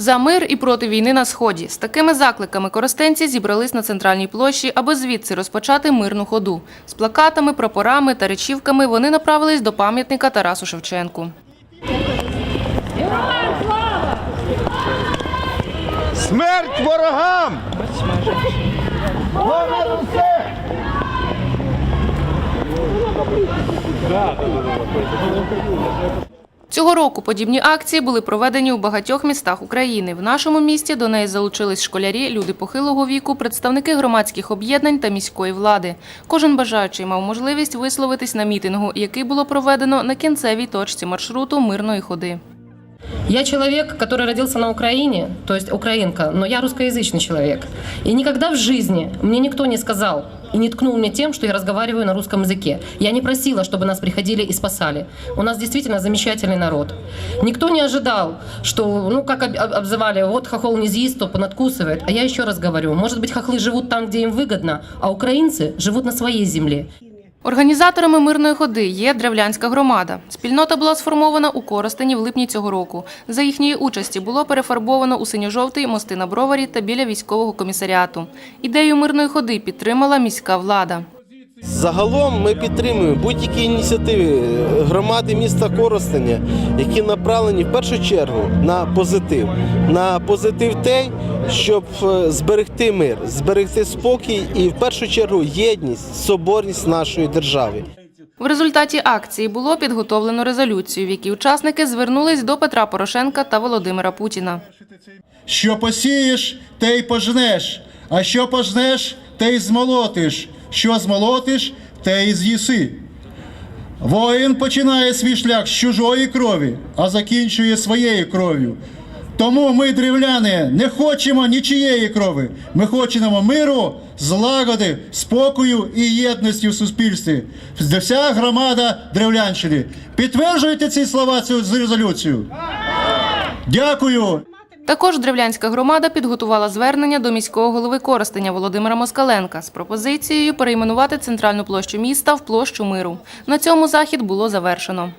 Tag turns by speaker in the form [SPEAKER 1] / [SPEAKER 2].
[SPEAKER 1] За мир і проти війни на сході з такими закликами користенці зібрались на центральній площі, аби звідси розпочати мирну ходу. З плакатами, прапорами та речівками вони направились до пам'ятника Тарасу Шевченку.
[SPEAKER 2] Смерть ворогам! Понад усе!
[SPEAKER 1] Цього року подібні акції були проведені у багатьох містах України. В нашому місті до неї залучились школярі, люди похилого віку, представники громадських об'єднань та міської влади. Кожен бажаючий мав можливість висловитись на мітингу, який було проведено на кінцевій точці маршруту мирної ходи.
[SPEAKER 3] Я человек, который родился на Украине, то есть украинка, но я русскоязычный человек. И никогда в жизни мне никто не сказал и не ткнул мне тем, что я разговариваю на русском языке. Я не просила, чтобы нас приходили и спасали. У нас действительно замечательный народ. Никто не ожидал, что, ну, как об- об- обзывали, вот хохол не съест, то понадкусывает. А я еще раз говорю, может быть, хохлы живут там, где им выгодно, а украинцы живут на своей земле.
[SPEAKER 1] Організаторами мирної ходи є Древлянська громада. Спільнота була сформована у Коростені в липні цього року. За їхньої участі було перефарбовано у синьо-жовтий мости на броварі та біля військового комісаріату. Ідею мирної ходи підтримала міська влада.
[SPEAKER 4] Загалом ми підтримуємо будь-які ініціативи громади міста Коростеня, які направлені в першу чергу на позитив. На позитив той, щоб е, зберегти мир, зберегти спокій і в першу чергу єдність, соборність нашої держави.
[SPEAKER 1] В результаті акції було підготовлено резолюцію, в якій учасники звернулись до Петра Порошенка та Володимира Путіна.
[SPEAKER 5] Що посієш, те й пожнеш, а що пожнеш, те й змолотиш, що змолотиш, те й з'їси. Воїн починає свій шлях з чужої крові, а закінчує своєю кров'ю. Тому ми, древляни, не хочемо нічиєї крови. Ми хочемо миру, злагоди, спокою і єдності в суспільстві. Вся громада древлянщини. Підтверджуєте ці слова, цю резолюцію? Дякую.
[SPEAKER 1] Також Древлянська громада підготувала звернення до міського голови Коростеня Володимира Москаленка з пропозицією перейменувати центральну площу міста в площу миру. На цьому захід було завершено.